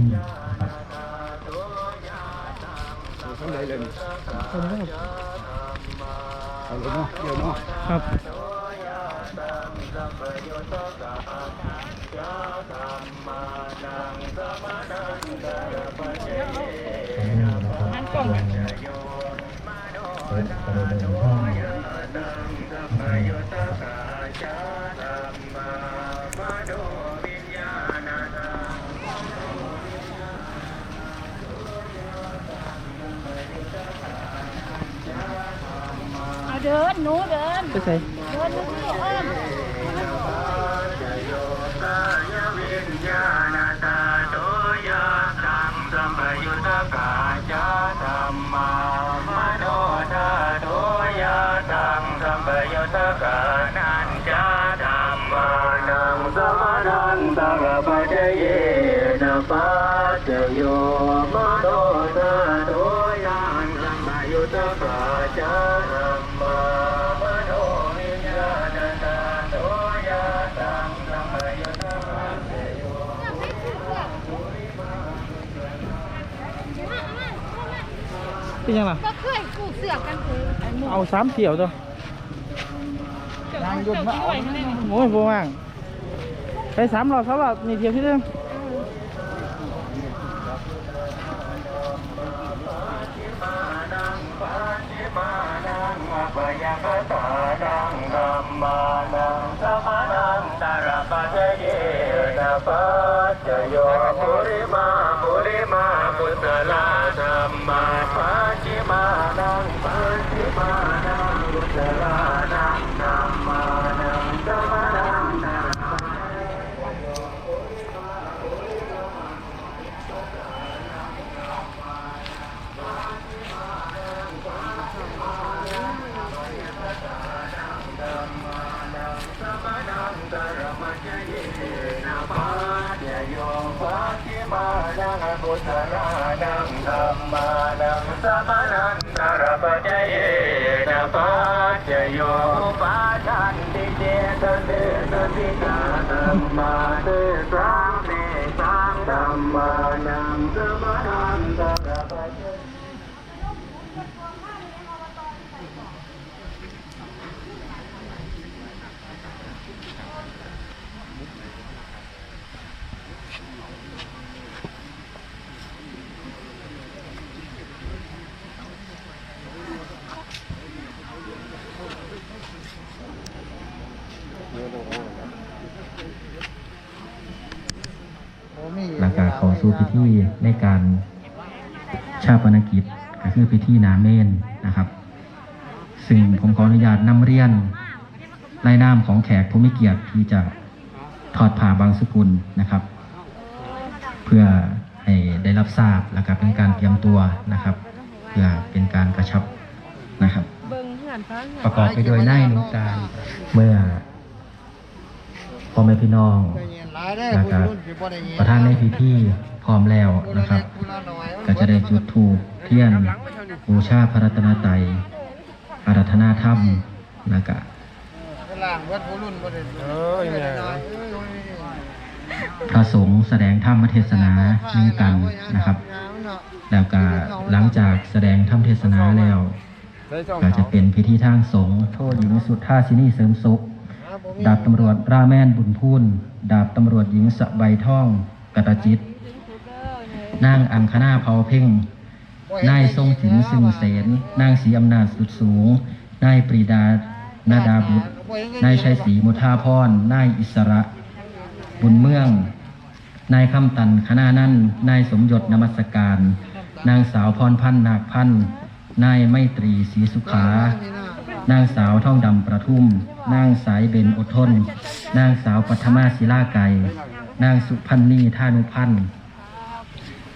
ที่นะครับทำไรเลยคนนี้เอาเลยเนาะเดี๋ยวเนาะครับตอนนี้นะครับยังเปิดประเดินห้อ เอาเดินหนูเดินไปใส่เดินลูกนี่อ้อมกายวิญญาณตาโตยะตังสัมปยุตตกาจาธรรมามโน เป็นยังล่ะ ก็เคยกูเสือกกันคือเอาสามเสี่ยวตัวยางยุ่นมาเอาโอ้ยบ่ว่างไปสามรอบสามรอบนี่เที่ยวที่เดิมมานังปาจิมานังอภยังคตานังธัมมานังสมานังตระปัจเยนะปัจจโยปุริมาปุริมาปุตตลาธัมมาปาจิมานังปาจิมานังปุตตลานังธัมมานังสมานังตระปัจ สมานังตระมัจเยนะปัจจโยปัจจิมา นังพุทธลานังธรรมานังสมานันตระปัจเยนะปัจจโยปัจจันติเจตเตสติกาธรรมาเตสังเมสังธัมมานังสมานังตระปัจเย หลังจากเข้าสู่ พิธีในการชาปนกิจก็คือพิธีนาเมนนะครับ ซึ่งผมขออนุญาตนำเรียนรายนามของแขกผู้มีเกียรติที่จะถอดผ่าบางสกุลนะครับ เพื่อให้ได้รับทราบแล้วก็เป็นการเตรียมตัวนะครับ เพื่อเป็นการกระชับนะครับ ประกอบไปด้วยนายนุการเมื่อพ่อแม่พี่น้องนะครับประธานในพิธี ร้อมแล้วนะครับ ก็จะได้จุดธูปเทียนบูชาพระรัตนตรัยอารัธนาธรรมนะกะล่างวัดผู้รุ่นบ่ได้เออเนี่ยพระสงฆ์แสดงธรรมเทศนาหนึ่งกันนะครับ แล้วก็หลังจากแสดงธรรมเทศนาแล้ว ก็จะเป็นพิธีทางสงฆ์โทษหญิงสุดท่าสินีเสริมสุข ดาบตำรวจราแม่นบุญพูนดาบตำรวจหญิงสะใบท่องกตจิต นางอังคณาเผาเพ่ง นายทรงถินซึ่งเสนนางศรีอำนาจสุดสูง นายปรีดานาดาบุตร นายชัยศรีมุทาพรนายอิสระ บุญเมือง นายคำตันคณานั่น นายสมยศนมัสการ นางสาวพรพันธ์นาคพันธ์นายไมตรีศรีสุขานางสาวท่องดำประทุม นางสายเบนอดทน นางสาวปัทมาศิลาไก่ นางสุพันนีท่านุพันธ์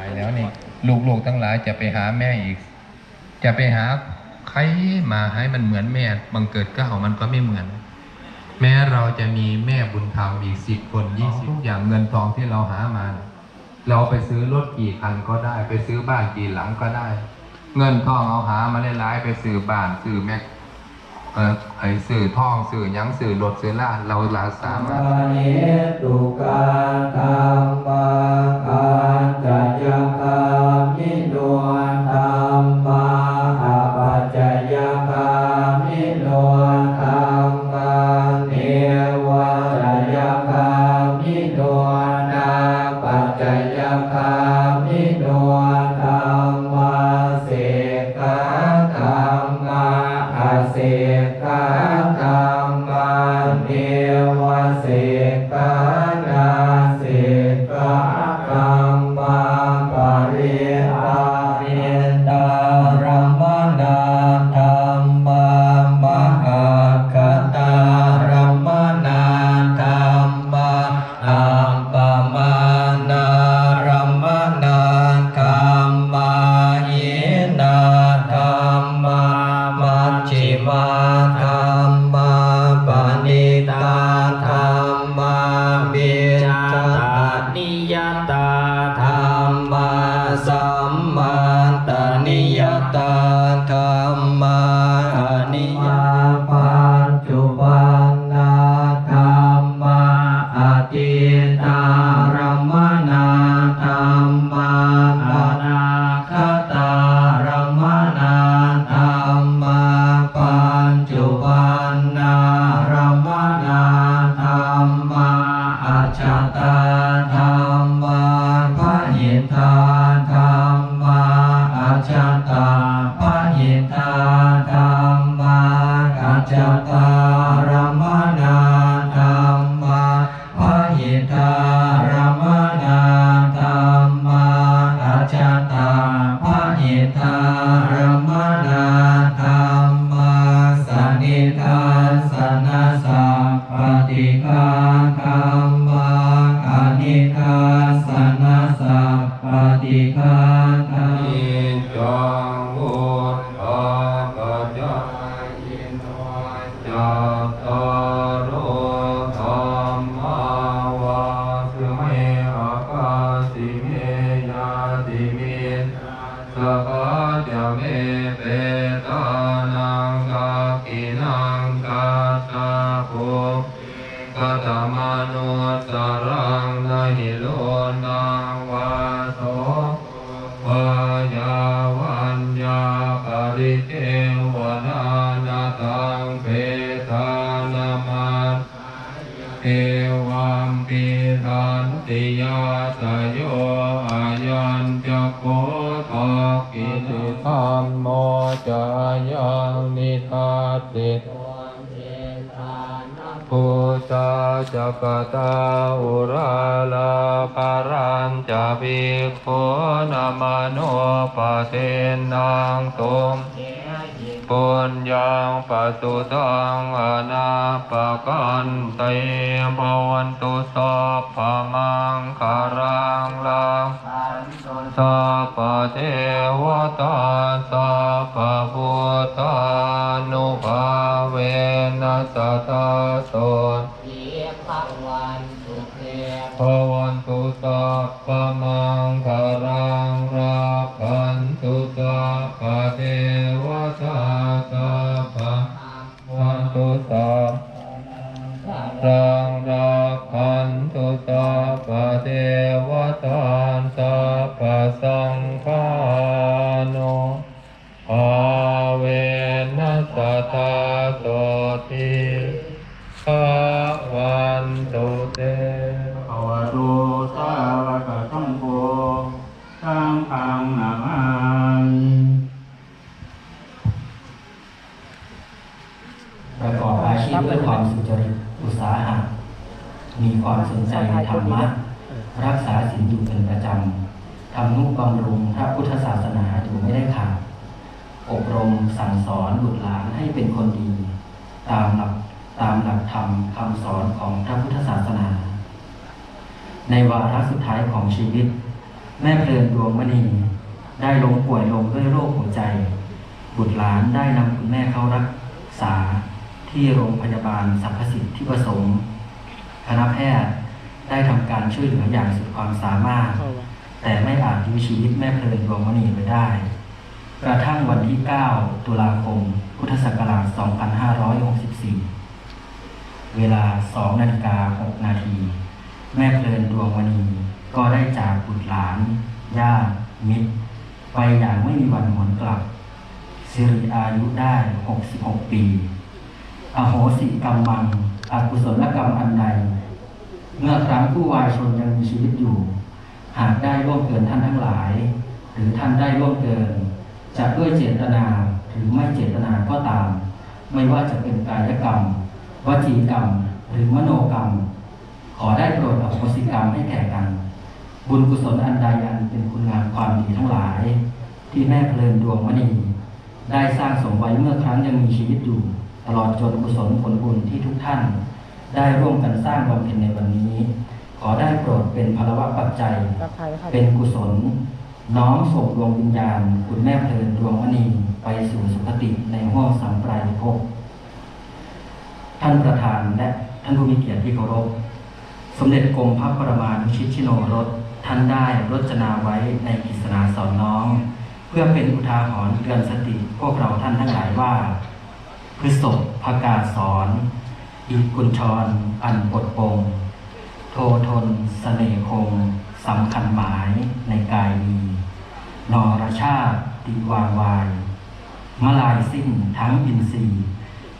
ปแล้วนี่ลูกๆทั้งหลายจะไปหาแม่อีก จะไปหาใครมาให้มันเหมือนแม่บังเกิดเกล้ามันก็ไม่เหมือน แม้เราจะมีแม่บุญธรรมอีกสิบคนยี่สิบอย่างเงินทองที่เราหามา เราไปซื้อรถกี่คันก็ได้ ไปซื้อบ้านกี่หลังก็ได้ เงินทองเอาหามาหลายไปซื้อบ้านซื้อแม็ก เออไอ้สื่อท่องสื่อยังสื่อรถสื่อล่าเราหลาสามารถเนตุกาธรรมาคันจัจยกามิโนธรรมาอาปัจจยา เอวัมปิรันติยาสยโยอายัญจะโคทากิติธรรมโมจายังนิทัสสิพุทธาจักตาอุราลาภารัญจะภิกขุนามโนปะเทนังตุม ปุญญาปัสสุตังอนาปกันเตภวันตุสัพพมังคารังลังสัพพเทวตาสัพพพุทธานุภาเวนัสตตาโส อบอาชีพด้วยความสุจริตอุตสาหะมีความสนใจในธรรมะรักษาศีลอยู่เป็นประจำทำนุบำรุงพระพุทธศาสนาอยู่ไม่ได้ขาดอบรมสั่งสอนบุตรหลานให้เป็นคนดี ตามหลักตามหลักธรรมคำสอนของพระพุทธศาสนา ในวาระสุดท้ายของชีวิต แม่เพลินดวงมณีได้ลงป่วยลงด้วยโรคหัวใจ บุตรหลานได้นำคุณแม่เข้ารักษา ที่โรงพยาบาลสรรพสิทธิประสงค์คณะแพทย์ได้ทำการช่วยเหลืออย่างสุดความสามารถ แต่ไม่อาจยื้อชีวิตแม่เพลินดวงมณีไว้ได้ กระทั่งวันที่ 9 ตุลาคม พุทธศักราช 2564 เวลา 2 นาฬิกา 6 นาที แม่เพลินดวงมณีก็ได้จากบุตรหลาน ญาติมิตร ไปอย่างไม่มีวันหวนกลับสิริอายุได้ 66 ปี อโหสิกรรมังอกุศลกรรมอันใด เมื่อครั้งผู้วายชนยังมีชีวิตอยู่ หากได้ร่วมเกินท่านทั้งหลาย หรือท่านได้ร่วมเกินจะด้วยเจตนาหรือไม่เจตนาก็ตาม ไม่ว่าจะเป็นกายกรรมวจีกรรม หรือมโนกรรม ขอได้โปรดอโหสิกรรมให้แก่กัน บุญกุศลอันใดอันเป็นคุณงามความดีทั้งหลาย ที่แม่เพลินดวงมณีได้สร้างสมไว้เมื่อครั้งยังมีชีวิตอยู่ ตลอดจนกุศลผลบุญที่ทุกท่าน ได้ร่วมกันสร้างบำเพ็ญในวันนี้ ขอได้โปรดเป็นพลวะปัจจัยทักทายครับเป็นกุศล น้อมส่งดวงวิญญาณ คุณแม่เพลินดวงมณีไปสู่สุคติในห้วงสัมปรายภพท่านประธานและท่านผู้มีเกียรติที่เคารพสมเด็จกรมพระปรมานุชิตชิโนรสท่านได้รจนาไว้ในกิษณาสอนน้อง เพื่อเป็นอุทาหรณ์เตือนสติพวกเราท่านทั้งหลายว่า พฤษภพกาสอนอีกุญชร อันปดปง โททนสเสน่ห์คงสำคัญหมายในกายมีนอรชาติติวางวายมลายสิ้นทั้งอินทรีย์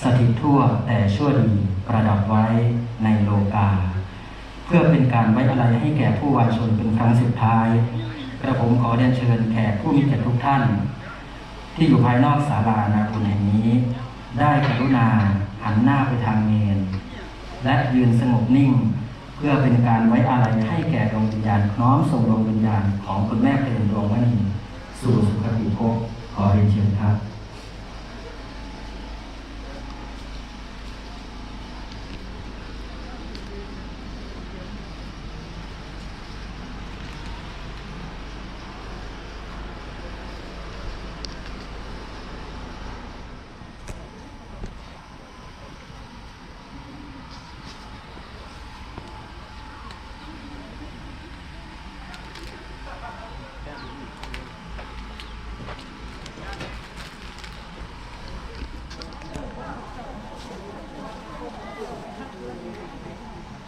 สถิตทั่วแต่ชั่วดีประดับไว้ในโลกา เพื่อเป็นการไว้อะไรให้แก่ผู้วายชนเป็นครั้งสุดท้าย กระผมขอเรียนเชิญแขกผู้มีเกียรติทุกท่าน ที่อยู่ภายนอกศาลานาบุญแห่งนี้ ได้กรุณาหันหน้าไปทางเมน และยืนสงบนิ่ง เพื่อเป็นการไว้อาลัยให้แก่ดวงวิญญาณน้อมส่งดวงวิญญาณของคุณแม่เพลินดวงมณีสู่สุคติภพขอเรียนเชิญครับ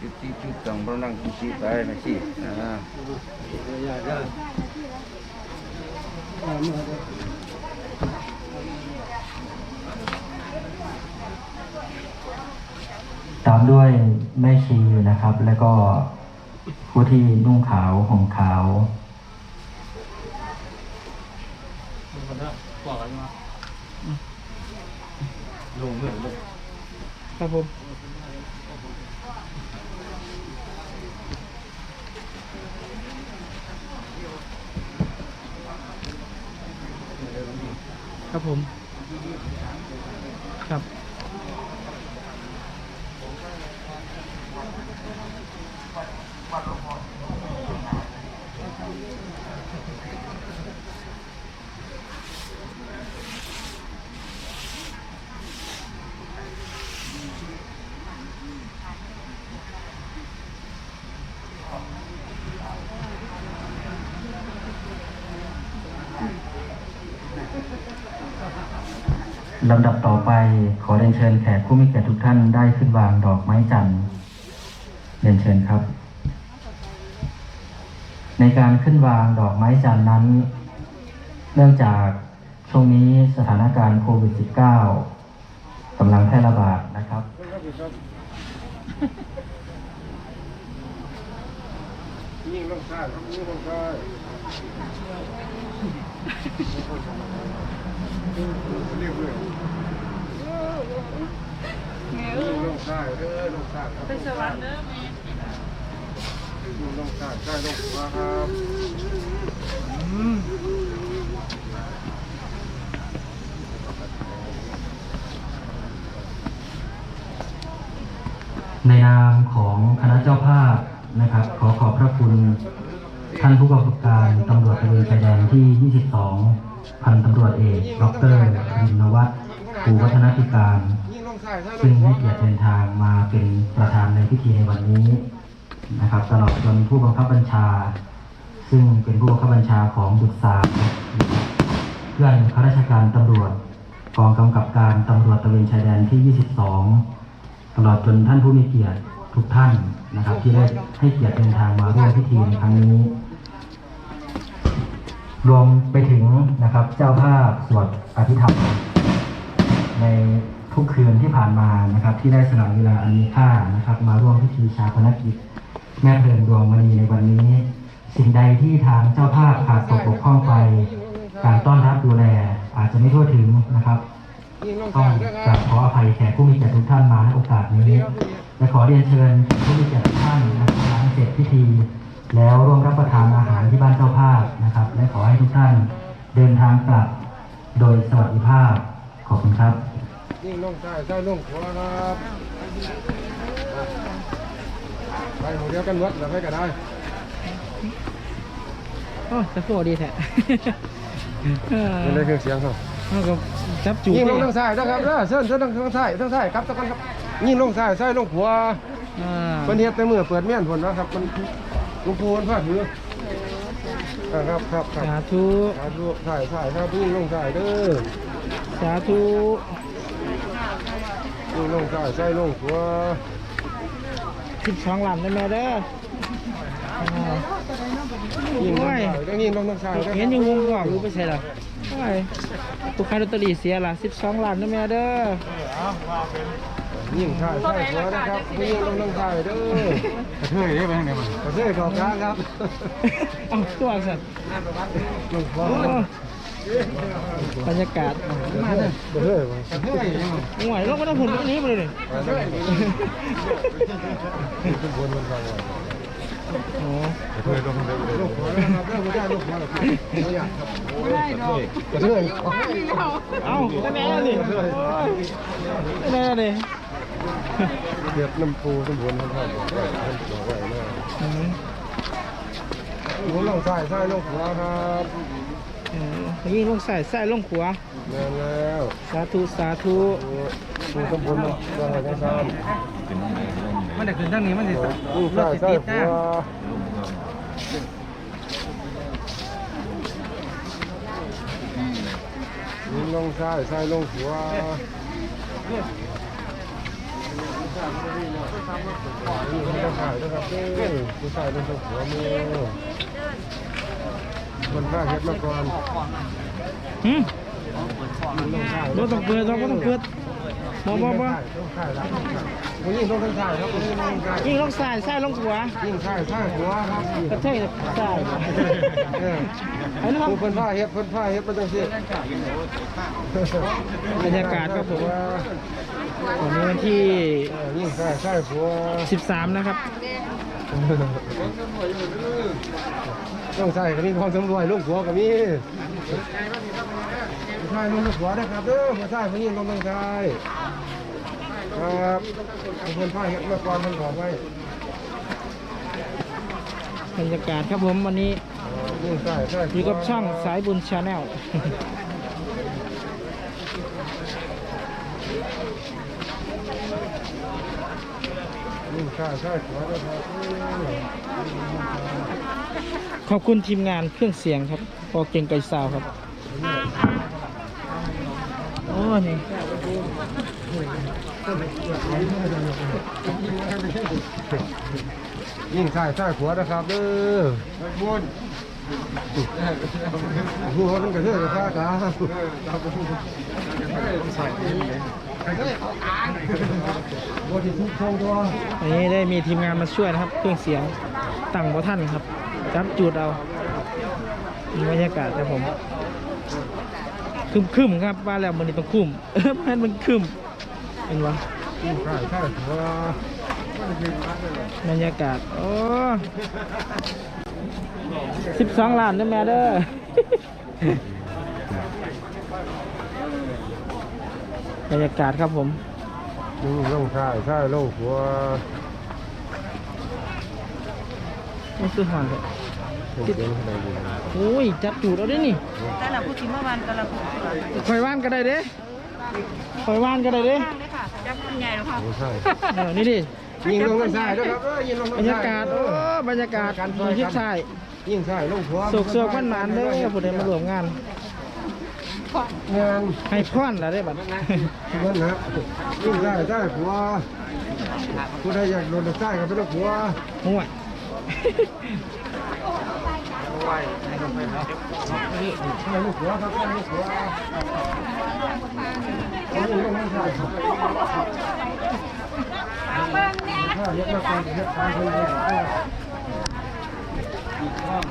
จุดที่ จุดสองพระนั่งจุดที่ไปนะสิอ่าตามด้วยแม่ชีนะครับ แล้วก็ผู้ที่นุ่งขาวห่มขาวครับผม ครับผม ครับ ลำดับต่อไปขอเรียนเชิญแขกผู้มีเกียรติทุกท่านได้ขึ้นวางดอกไม้จันทร์เรียนเชิญครับ ในการขึ้นวางดอกไม้จันทร์นั้น เนื่องจากช่วงนี้สถานการณ์โควิด -19 กำลังแพร่ระบาดนะครับ ยิ่งลงซ้ยิ่งลงซ้ เรียบเลยยิ่งลงซ้เออลงซ้ครับไปสวรรค์เด้อแม่งลงซ้ายซ้ลงมาครับ ในนามของคณะเจ้าภาพนะครับ ขอขอบพระคุณท่านผู้กำกับการตำรวจตระเวนชายแดนที่ 22 พันตำรวจเอกดรรินวัฒน์ภูวัฒนธิการ ซึ่งให้เกียรติเดินทางมาเป็นประธานในพิธีในวันนี้นะครับ ตลอดจนผู้บังคับบัญชา ซึ่งเป็นผู้บังคับบัญชาของบุตรสามเพื่อนข้าราชการตำรวจกองกำกับการตำรวจตะเวนชายแดนที่ 22 ตลอดจนท่านผู้มีเกียรติทุกท่านนะครับ ที่ได้ให้เกียรติเดินทางมาร่วมพิธีในครั้งนี้ รวมไปถึงนะครับเจ้าภาพสวดอภิธรรม ในทุกคืนที่ผ่านมานะครับ ที่ได้สละเวลาอันมีค่านะครับ มาร่วมพิธีชาปนกิจ แม่เพลินดวงมณีในวันนี้ สิ่งใดที่ทางเจ้าภาพขาดตกบกพร่องไป การต้อนรับดูแลอาจจะไม่ทั่วถึงนะครับต้องกราบบขออภัยแขกผู้มีเกียรติทุกท่านมาในโอกาสนี้และขอเรียนเชิญผู้มีเกียรติทุกท่านนะครับหลังเสร็จพิธี แล้วร่วมรับประทานอาหารที่บ้านเจ้าภาพนะครับ และขอให้ทุกท่านเดินทางกลับโดยสวัสดิภาพ ขอบคุณครับยิ่งลงซ้ายซ้ายลงขวาครับไปหัวเดียวกันวัดแล้วไปก็ได้โอ้จะโฟดีแท้เออเป็นไรเครื่องเสียงครับเอาก็จับจูยิ่งลงเลทายงซ้ายนะครับเด้อเส้นเส้นทางซ้ายทางซ้ายครับตะกันครับยิ่งลงซ้ายซ้ายลงขวาอ่าเพิ่นเฮ็ดแต่มือเปิดเมียนพุ่นนะครับมันห ลวงปู่เพิ่นพาถืออ่าครับครับครับสาธุสาธุซ้ายซ้ายครับยิ่งลงซ้ายเด้อสาธุยิ่งลงซ้ายซ้ายลงขวาสิบสองล้านได้ไหมเด้ออ่ายิ่งลงซ้ายเด้อยิ่งลงทางซ้ายเด้อเห็นอยู่วงกอกรู้ไปใช่หรอโอ้ยตุกคายลอตเตอรี่เสียละสิบสองล้านได้ไหมเด้อยิ่งซ้า ยซ้ายขวนะครับยิ่งลงทางซ้ายเด้อกระเทยได้ไปทางไหนมันกระเทยขอบกลางครับเอาตัวสัตว์ลงขวาโอ้บรรยากาศมาเลยกระเทยมันกระเทยยังห่วยลงก็ต้องผลตรงนี้มาเลยไปทางไหนขึ้นมันฟังว่าโอ้กระเทยลงทางเดิมลงขวานะครับเริ่มไม่ได้ลงขวาแล้วไม่อยากครับไม่ได้ดอกกระเทยเอาได้ไหมล่ะนี่ได้ไหมล่ะเทย บน้ำปูสมบูรณ์ท่านท่านบอกไว้ท่านบอกไว้นะอืมหมุนลงซ้ายซ้ายลงขวาครับเออยิงลงใส่ใส่ลงขวาแม่นแล้วสาธุสาธุปูสมบูรณ์วางไว้ทางซ้ายมันได้ขึ้นทางนี้มันสิลงซ้ายซ้ายขวาหมุนลงซ้ายซ้ายลงขวา นี่ลงซ้ายนะครับเด้อผู้ชายลงทางขวามือคนข้าเฮ็ดมาก่อนหืมลงซ้ายบ่ต้องเปิดเราบ่ต้องเปิดบ่บ่บ่ต้องซ้ายแล้วผู้หญิงต้องทางซ้ายครับผู้หญิงต้องทางซ้ายยิงลงใส่ใส่ลงขวายิ่งซ้ายซ้ายหัวครับกระเทยใส่เออไอ้นะครับผู้เพิ่นผ้าเฮ็ดเพิ่นผ้าเฮ็ดมาจังซี่บรรยากาศครับผม วันนี้วันที่เออยิ่งซ้ายซ้ายหัว13 นะครับต้องใส่ก็มีความสำรวยลูกหัวก็มีผู้ชายลงมือขวานะครับเด้อผู้ชายผู้หญิงลงมือซ้ายครับเอาคนพ่ายเห็ดมาก่อนมันบอกไว้บรรยากาศครับผมวันนี้ยิ่งซ้ายซ้ายอยู่กับช่องสายบุญชาแนล ยิ่งซ้ายซ้าย ขวานะครับขอบคุณทีมงานเครื่องเสียงครับพอเก่งไก่สาวครับโอ้นี่ยิ่งซ้ายซ้ายขวานะครับเด้อบุญหัวมันกระเทือนกระซ่าตาบที่ทุกทงตัว อันนี้ได้มีทีมงานมาช่วยนะครับ เครื่องเสียงตั้งบ่ท่านครับ จับจุดเอามีบรรยากาศครับผมคึมคึมๆครับว่าแล้วมันนี่ต้องคึมเออมันมันคึมเห็นวะบรรยากาศโอ้สิบสองล้านเด้อแม่เด้อ บรรยากาศครับผมยิ่งลงซ้ายซ้ายลงขวานี่คือหอนเลยเป็นเสียงอะไรอยู่โอ้ยจัดจูดเอาได้นี่แต่ละผู้ชิมเมื่อวานแต่ละผู้คอยว่านก็ได้เด้คอยว่านก็ได้เด้ข้างเลยค่ะจับคนใหญ่หรอค่ะโอ้ใช่เออนี่ดิยิงลงทางซ้ายด้วยครับเอ้ยยิงลงบรทางรซ้ายยากาศโอ้บรรยากาศอยู่ทิศชายยิงซ้ายลงขวาโศกโศกพันหมานเด้อผู้ใดมาร่วมงาน งานให้พรแล้วได้บัดเงินนะยิงซ้ายซ้ายขวาผู้ใดอยากโดนซ้ายก็ไปลงขวาห่วยซ้ายลงขวาครับซ้ายลงขวายิงลงทางซ้ายครับถ้าเฮ็ดมาก่อนเฮ็ดตามคนเดียว